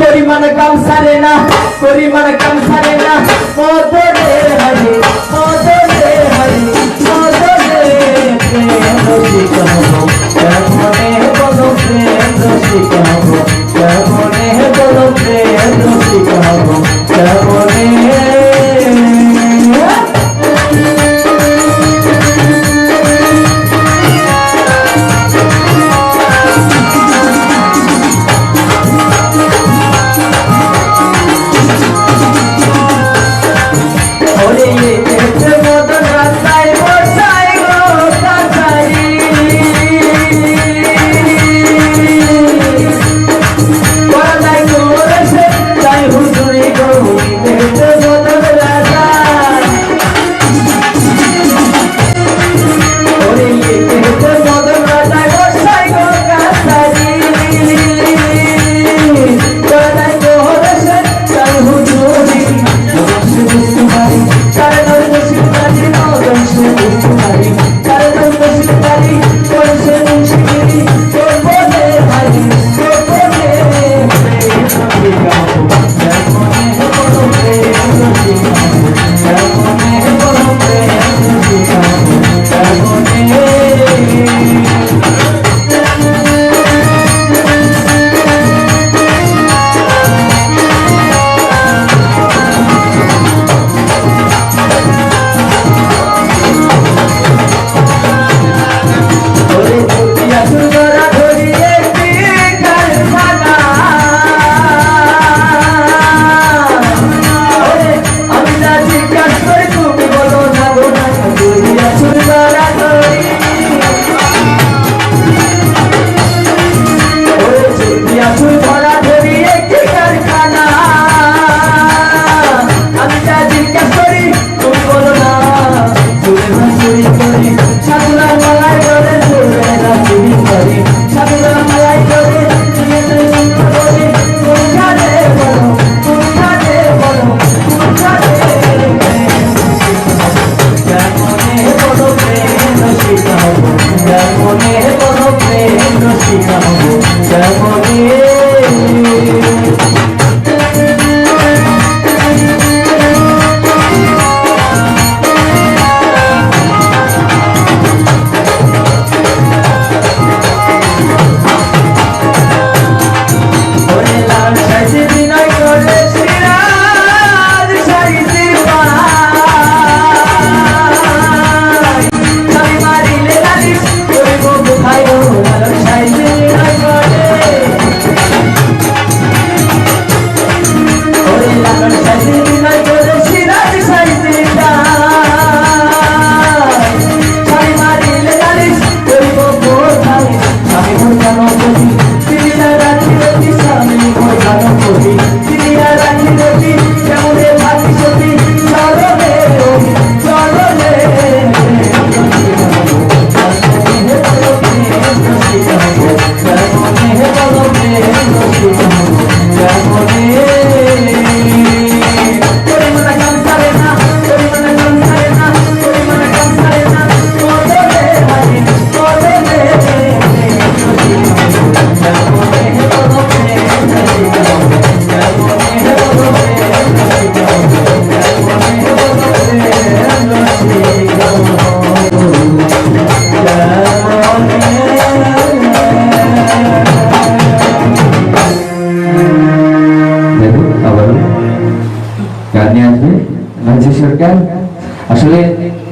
পরিমাণ কম সারে না পরিমাণ কম সারে না হরে করি করি সাধনা ঈশ্বর কেন আসলে